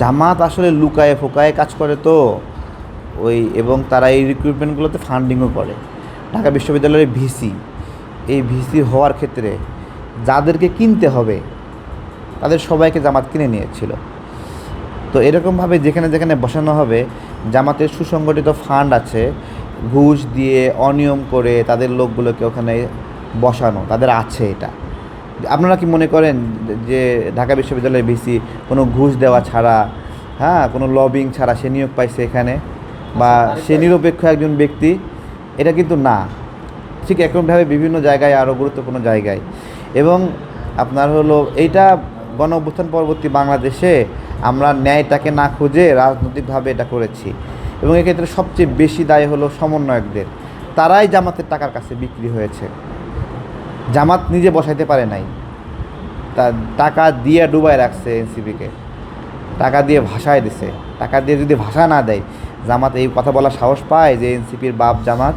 জামাত আসলে লুকায়ে ফোকায়ে কাজ করে তো, ওই, এবং তারা এই রিক্রুটমেন্টগুলোতে ফান্ডিংও করে। ঢাকা বিশ্ববিদ্যালয়ের ভিসি এই ভিসি হওয়ার ক্ষেত্রে যাদেরকে কিনতে হবে, তাদের সবাইকে জামাত কিনে নিয়েছিল। তো এরকমভাবে যেখানে যেখানে বসানো হবে, জামাতের সুসংগঠিত ফান্ড আছে, ঘুষ দিয়ে অনিয়ম করে তাদের লোকগুলোকে ওখানে বসানো, তাদের আছে এটা। আপনারা কি মনে করেন যে ঢাকা বিশ্ববিদ্যালয়ের ভিসি কোনো ঘুষ দেওয়া ছাড়া হ্যাঁ কোনো লবিং ছাড়া সে নিয়োগ পাইছে এখানে? বা সে নিরপেক্ষ একজন ব্যক্তি? এটা কিন্তু না। ঠিক একরকমভাবে বিভিন্ন জায়গায় আরও গুরুত্বপূর্ণ জায়গায়। এবং আপনার হলো এইটা গণ অভ্যুত্থান পরবর্তী বাংলাদেশে আমরা ন্যায়টাকে না খুঁজে রাজনৈতিকভাবে এটা করেছি। এবং এক্ষেত্রে সবচেয়ে বেশি দায় হলো সমন্বয়কদের। তারাই জামাতের টাকার কাছে বিক্রি হয়েছে। জামাত নিজে বসাইতে পারে নাই। তা টাকা দিয়ে ডুবাই রাখছে এনসিপিকে। টাকা দিয়ে ভাষায় দিছে। টাকা দিয়ে যদি ভাষা না দেয়, জামাত এই কথা বলার সাহস পায় যে এনসিপির বাপ জামাত?